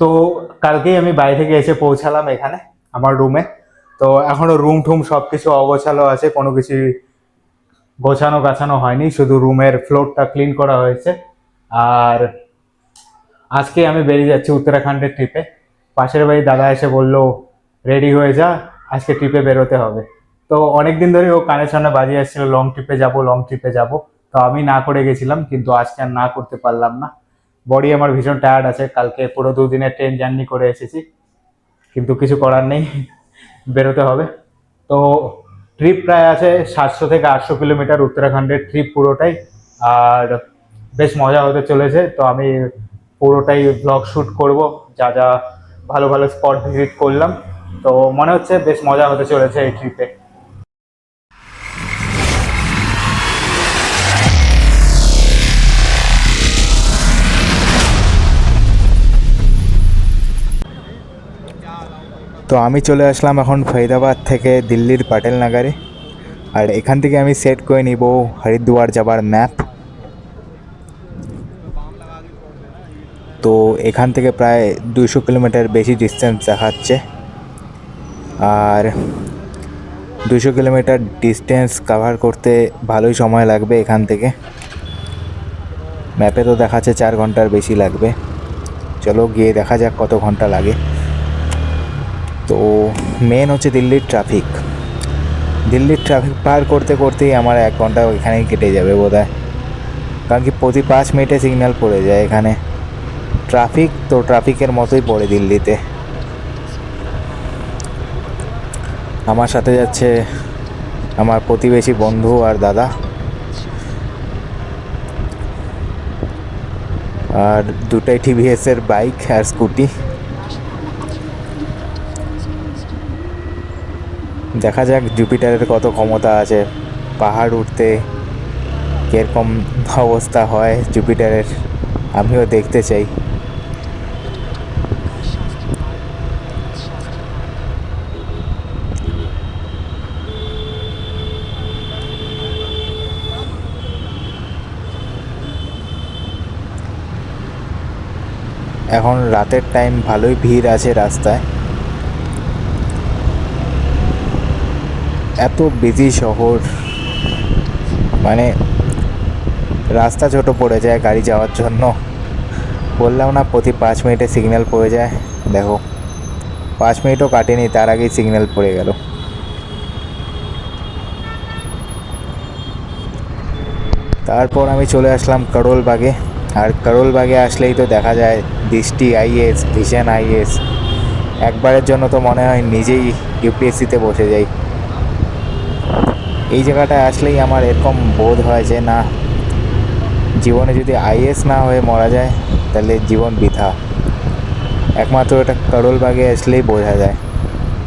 তো কালকেই আমি বাইরে থেকে এসে পৌঁছালাম এখানে, আমার রুমে তো এখনও রুম টুম সব কিছু অগোছালো আছে, কোনো কিছু গোছানো গাছানো হয়নি, শুধু রুমের ফ্লোরটা ক্লিন করা হয়েছে। আর আজকে আমি বেরিয়ে যাচ্ছি উত্তরাখণ্ডের ট্রিপে পাশের বাড়ি দাদা এসে বলল রেডি হয়ে যা, আজকে ট্রিপে বেরোতে হবে। তো অনেক দিন ধরে ও কানের সামনে বাজিয়ে আসছিল লং ট্রিপে যাব লং ট্রিপে যাব। তো আমি না করে গেছিলাম, কিন্তু আজকে আর না করতে পারলাম না। বডি আমার ভীষণ টায়ার্ড আছে। কালকে পুরো দুদিনের ট্রেন জার্নি করে এসেছি। কিন্তু কিছু করার নেই। বেরোতে হবে। তো ট্রিপ প্রায় আছে সাতশো থেকে আটশো কিলোমিটার উত্তরাখণ্ডের ট্রিপ পুরোটাই। আর বেশ মজা হতে চলেছে। তো আমি পুরোটাই ব্লগ শ্যুট করব। যা যা ভালো ভালো স্পট ভিজিট করলাম। তো মনে হচ্ছে বেশ মজা হতে চলেছে এই ট্রিপে তো আমি চলে আসলাম এখন ফরিদাবাদ থেকে দিল্লির পাটেল নাগারে। আর এখান থেকে আমি সেট করে নিব হরিদ্বার যাবার ম্যাপ তো এখান থেকে প্রায় দুশো কিলোমিটার বেশি ডিস্টেন্স দেখাচ্ছে। আর দুশো কিলোমিটার ডিস্টেন্স কাভার করতে ভালোই সময় লাগবে এখান থেকে। ম্যাপে তো দেখাচ্ছে চার ঘণ্টার বেশি লাগবে। চলো গিয়ে দেখা যাক কত ঘণ্টা লাগে। তো মেন হচ্ছে দিল্লির ট্রাফিক দিল্লির ট্রাফিক পার করতে করতেই আমার এক ঘণ্টা ওইখানেই কেটে যাবে বোধ হয় কারণ কি প্রতি পাঁচ মিনিটে সিগন্যাল পড়ে যায় এখানে। ট্রাফিক তো ট্রাফিকের মতোই পড়ে দিল্লিতে। আমার সাথে যাচ্ছে আমার প্রতিবেশী বন্ধু আর দাদা। আর দুটাই টিভিএসের বাইক আর স্কুটি দেখা যাক জুপিটারের কত ক্ষমতা আছে। পাহাড় উঠতে কীরকম অবস্থা হয় জুপিটারের, আমিও দেখতে চাই। এখন রাতের টাইম ভালোই ভিড় আছে রাস্তায়। এত বিজি শহর। মানে রাস্তা ছোট পড়ে যায় গাড়ি যাওয়ার জন্য। বললাম না প্রতি পাঁচ মিনিটে সিগন্যাল পড়ে যায়। দেখো, পাঁচ মিনিটও কাটেনি, তার আগেই সিগন্যাল পড়ে গেল। তারপর আমি চলে আসলাম করোলবাগে। আর করোলবাগে আসলেই তো দেখা যায়, দৃষ্টি আইএস ভিশন আইএস একবারের জন্য তো মনে হয় নিজেই ইউপিএসসিতে বসে যাই। এই জায়গাটায় আসলেই আমার এরকম বোধ হয় যে না, জীবনে যদি আইএস না হয়ে মারা যায়, তাহলে জীবন বৃথা। একমাত্র এটা করোলবাগে আসলেই বোঝা যায়।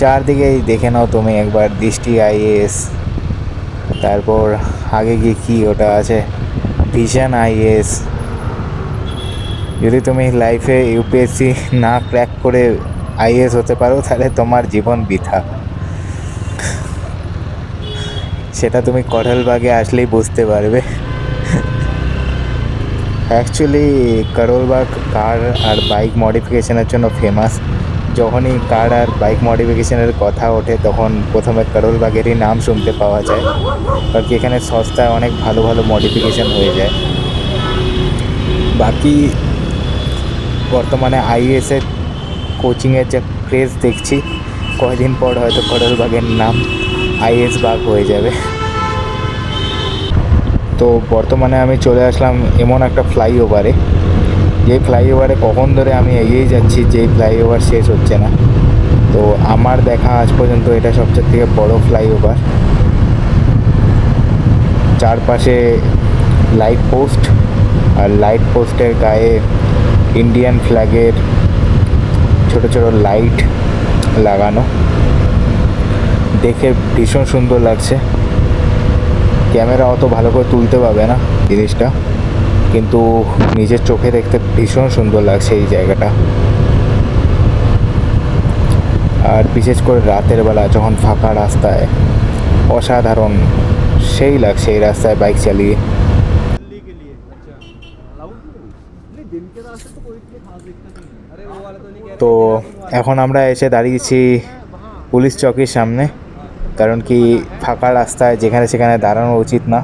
চারদিকেই দেখে নাও তুমি একবার দৃষ্টি আইএস। তারপর আগে গিয়ে কী ওটা আছে? Vision is. যদি তুমি লাইফে ইউপিএসসি না ক্র্যাক করে আইএস হতে পারো, তাহলে তোমার জীবন বৃথা। সেটা তুমি কঠলবাগে আসলেই বুঝতে পারবে। অ্যাকচুয়ালি করোলবাগ কার আর বাইক মডিফিকেশনের জন্য ফেমাস যখনই কার আর বাইক মডিফিকেশনের কথা ওঠে, তখন প্রথমে করোলবাগেরই নাম শুনতে পাওয়া যায়। কারণ এখানে সস্তায় অনেক ভালো ভালো মডিফিকেশন হয়ে যায়। বাকি বর্তমানে আইএসের কোচিংয়ের যে ক্রেজ দেখছি, কয়দিন পর হয়তো করোলবাগের নাম আইএস বাগ হয়ে যাবে। তো বর্তমানে আমি চলে আসলাম এমন একটা ফ্লাইওভারে। যে ফ্লাইওভারে কখন ধরে আমি এগিয়ে যাচ্ছি, যেই ফ্লাইওভার শেষ হচ্ছে না। তো আমার দেখা আজ পর্যন্ত এটা সবচেয়ে থেকে বড় ফ্লাইওভার। চারপাশে লাইট পোস্ট আর লাইট পোস্টের গায়ে ইন্ডিয়ান ফ্ল্যাগের ছোট ছোট লাইট লাগানো। দেখে ভীষণ সুন্দর লাগছে। ক্যামেরা অত ভালো করে তুলতে পারবে না জিনিসটা। কিন্তু নিজের চোখে দেখতে ভীষণ সুন্দর লাগছে এই জায়গাটা। আর বিশেষ করে রাতের বেলা যখন ফাঁকা রাস্তায় অসাধারণ সেই লাগছে এই রাস্তায় বাইক চালিয়ে। তো এখন আমরা এসে দাঁড়িয়েছি পুলিশ চৌকির সামনে কারণ কি ফাঁকা রাস্তায় যেখানে সেখানে দাঁড়ানো উচিত না।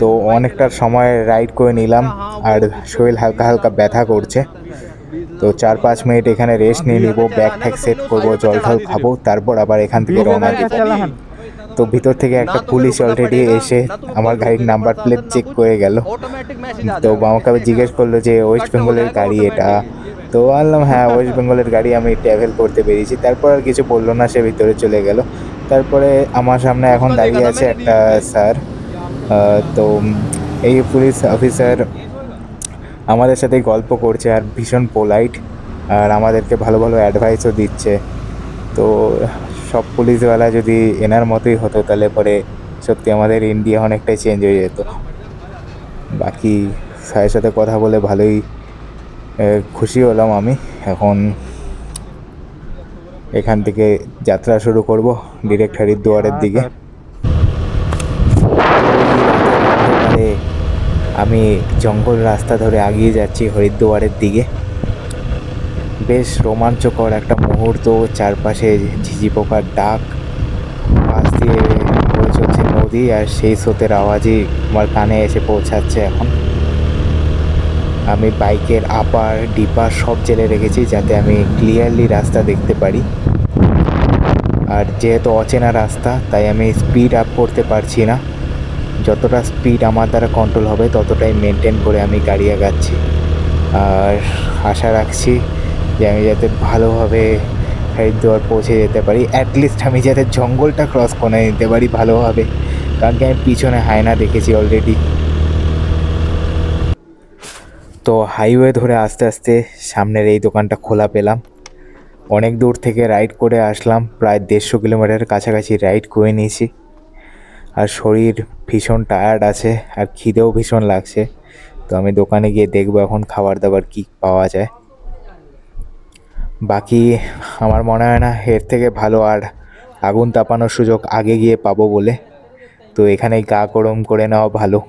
তো অনেকটা সময় রাইড করে নিলাম আর শরীর হালকা হালকা ব্যথা করছে। তো চার পাঁচ মিনিট এখানে রেস্ট নিয়ে নিবো ব্যাগ ট্যাগ সেট করব জল ঠল খাব তারপর আবার এখান থেকে রওনা দিব। তো ভিতর থেকে একটা পুলিশ অলরেডি এসে আমার গাড়ির নাম্বার প্লেট চেক করে গেল। তো আমাকে জিজ্ঞেস করল যে ওয়েস্ট বেঙ্গলের গাড়ি এটা? তো বললাম হ্যাঁ ওয়েস্ট বেঙ্গলের গাড়ি আমি ট্রাভেল করতে বেরিয়েছি তারপর আর কিছু বলল না, সে ভিতরে চলে গেল। তারপরে আমার সামনে এখন দাঁড়িয়ে আছে একটা স্যার তো এই পুলিশ অফিসার আমাদের সাথে গল্প করছে আর ভীষণ পোলাইট আর আমাদেরকে ভালো ভালো অ্যাডভাইসও দিচ্ছে। তো সব পুলিশওয়ালা যদি এনার মতোই হতো, তাহলে পরে সত্যি আমাদের ইন্ডিয়া অনেকটাই চেঞ্জ হয়ে যেত। বাকি স্যারের সাথে কথা বলে ভালোই খুশি হলাম আমি। এখন এখান থেকে যাত্রা শুরু করব ডিরেক্ট হরিদ্বারের দিকে। আমি জঙ্গল রাস্তা ধরে এগিয়ে যাচ্ছি হরিদ্বারের দিকে। বেশ রোমাঞ্চকর একটা মুহূর্ত চারপাশে ঝিঝি পোকার ডাক পাশ দিয়ে বয়ে চলছে নদী আর সেই স্রোতের আওয়াজই আমার কানে এসে পৌঁছাচ্ছে এখন। আমি বাইকের আপার ডিপার সব জেলে রেখেছি যাতে আমি ক্লিয়ারলি রাস্তা দেখতে পারি। আর যেহেতু অচেনা রাস্তা, তাই আমি স্পিড আপ করতে পারছি না। যতটা স্পিড আমার দ্বারা কন্ট্রোল হবে, ততটাই মেনটেন করে আমি গাড়ি আগাচ্ছি। আর আশা রাখছি যে আমি যাতে ভালোভাবে হরিদ্বার পৌঁছে যেতে পারি। অ্যাটলিস্ট আমি যাতে জঙ্গলটা ক্রস করে নিতে পারি ভালোভাবে। কারণ কি আমি পিছনে হায়না দেখেছি অলরেডি তো হাইওয়ে ধরে আস্তে আস্তে সামনের এই দোকানটা খোলা পেলাম। অনেক দূর থেকে রাইড করে আসলাম, প্রায় দেড়শো কিলোমিটার কাছাকাছি রাইড করে নিয়েছি। আর শরীর ভীষণ টায়ার্ড আছে, আর খিদেও ভীষণ লাগছে। তো আমি দোকানে গিয়ে দেখব এখন খাবার দাবার কি পাওয়া যায়। বাকি আমার মনে হয় না, এর থেকে ভালো আর আগুন তাপানোর সুযোগ আগে গিয়ে পাবো বলে। তো এখানেই গা গরম করে নেওয়া ভালো।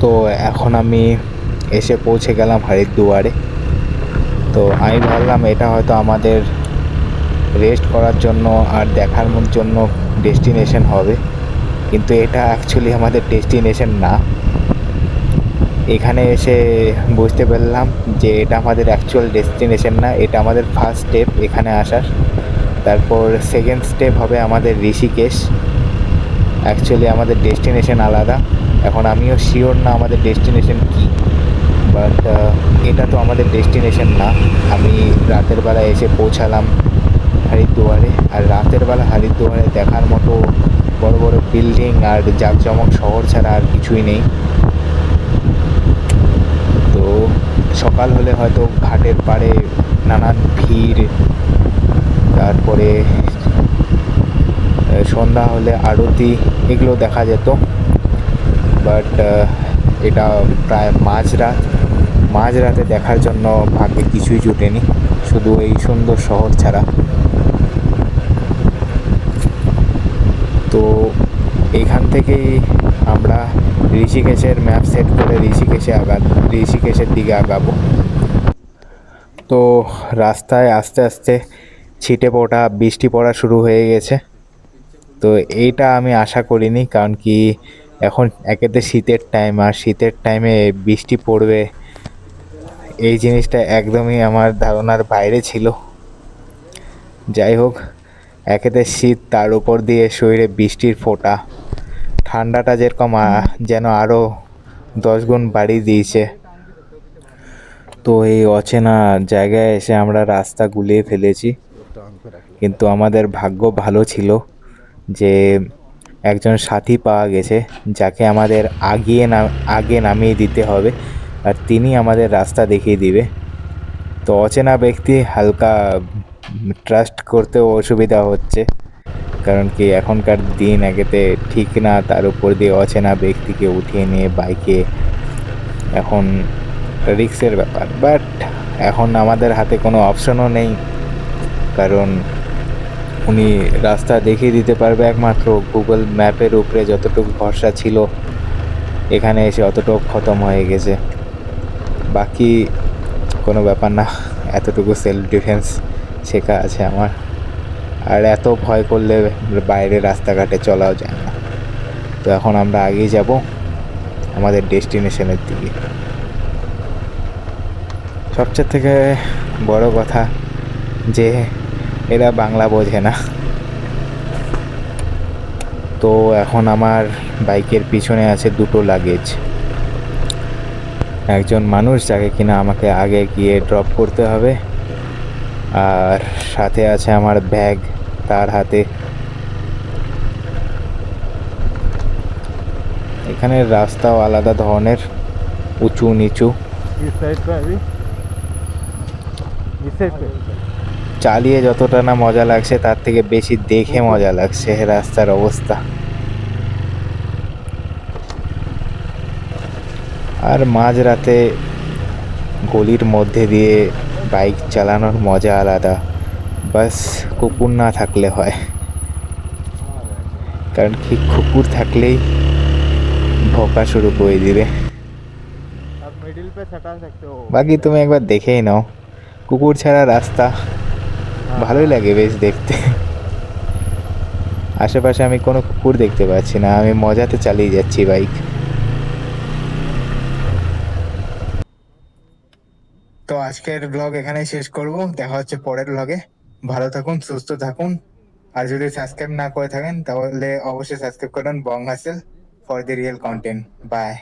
তো এখন আমি এসে পৌঁছে গেলাম হরিদ্বারে। তো আমি ভাবলাম এটা হয়তো আমাদের রেস্ট করার জন্য আর দেখার জন্য ডেস্টিনেশন হবে। কিন্তু এটা অ্যাকচুয়ালি আমাদের ডেস্টিনেশন না। এখানে এসে বুঝতে পারলাম যে এটা আমাদের অ্যাকচুয়াল ডেস্টিনেশন না, এটা আমাদের ফার্স্ট স্টেপ এখানে আসার। তারপর সেকেন্ড স্টেপ হবে আমাদের ঋষিকেশ। অ্যাকচুয়ালি আমাদের ডেস্টিনেশন আলাদা। এখন আমিও শিওর না আমাদের ডেস্টিনেশন কী বাট এটা তো আমাদের ডেস্টিনেশন না। আমি রাতের বেলা এসে পৌঁছালাম হরিদ্বারে, আর রাতের বেলা হরিদ্বারে দেখার মতো বড় বড় বিল্ডিং আর জাঁকজমক শহর ছাড়া আর কিছুই নেই। তো সকাল হলে হয়তো ঘাটের পাড়ে নানান ভিড়, তারপরে সন্ধ্যা হলে আরতি, এগুলো দেখা যেত। বাট এটা প্রায় মাঝরাত মাঝরাতে দেখার জন্য ভাগ্যে কিছুই জুটেনি, শুধু এই সুন্দর শহর ছাড়া। তো এখান থেকেই আমরা ঋষিকেশের ম্যাপ সেট করে ঋষিকেশে আগা, ঋষিকেশের দিকে আগাবো। তো রাস্তায় আস্তে আস্তে ছিটে পড়া বৃষ্টি পড়া শুরু হয়ে গেছে। তো এইটা আমি আশা করিনি, কারণ কি এখন একেতে শীতের টাইম আর শীতের টাইমে বৃষ্টি পড়বে। এই জিনিসটা একদমই আমার ধারণার বাইরে ছিল। যাই হোক, একেতে শীত তার উপর দিয়ে শরীরে বৃষ্টির ফোঁটা। ঠান্ডাটা যেরকম যেন আরও দশ গুণ বাড়িয়ে দিয়েছে। তো এই অচেনা জায়গায় এসে আমরা রাস্তা গুলিয়ে ফেলেছি। কিন্তু আমাদের ভাগ্য ভালো ছিল যে একজন সাথী পাওয়া গেছে, যাকে আমাদের আগিয়ে না আগে নামিয়ে দিতে হবে আর তিনি আমাদের রাস্তা দেখিয়ে দিবে। তো অচেনা ব্যক্তি হালকা ট্রাস্ট করতেও অসুবিধা হচ্ছে, কারণ কি এখনকার দিন একেতে ঠিক না, তার উপর দিয়ে অচেনা ব্যক্তিকে উঠিয়ে নিয়ে বাইকে। এখন রিক্সের ব্যাপার বাট এখন আমাদের হাতে কোনো অপশনও নেই, কারণ উনি রাস্তা দেখিয়ে দিতে পারবে একমাত্র গুগল ম্যাপের উপরে যতটুকু ভরসা ছিল। এখানে এসে অতটুকু খতম হয়ে গেছে। বাকি কোনো ব্যাপার না, এতটুকু সেলফ ডিফেন্স শেখা আছে আমার। আর এত ভয় করলে বাইরে রাস্তাঘাটে চলাও যায় না। তো এখন আমরা আগেই যাব আমাদের ডেস্টিনেশনের দিকে। সবচেয়ে থেকে বড় কথা যে এরা বাংলা বোঝে না। তো এখন আমার বাইকের পিছনে আছে দুটো লাগেজ একজন মানুষ যাকে কিনা আমাকে আগে গিয়ে ড্রপ করতে হবে, আর সাথে আছে আমার ব্যাগ তার হাতে। এখানের রাস্তাও আলাদা ধরনের, উঁচু নিচু। চালিয়ে যতটা না মজা লাগছে তার থেকে বেশি দেখে মজা লাগছে রাস্তার অবস্থা। আর মাঝরাতে গলির মধ্যে দিয়ে বাইক চালানোর মজা আলাদা। বাস কুকুর না থাকলে হয়। কারণ কি কুকুর থাকলেই ভোকা শুরু করে দিবে। বাকি তুমি একবার দেখেই নাও। কুকুর ছাড়া রাস্তা ভালোই লাগে বেশ দেখতে। আশেপাশে আমি কোনো কুকুর দেখতে পাচ্ছি না, আমি মজাতে চালিয়ে যাচ্ছি বাইক। তো আজকের ব্লগ এখানেই শেষ করব, দেখা হচ্ছে পরের ব্লগে ভালো থাকুন, সুস্থ থাকুন। আর যদি সাবস্ক্রাইব না করে থাকেন, তাহলে অবশ্যই সাবস্ক্রাইব করুন Bong hassle for the real content by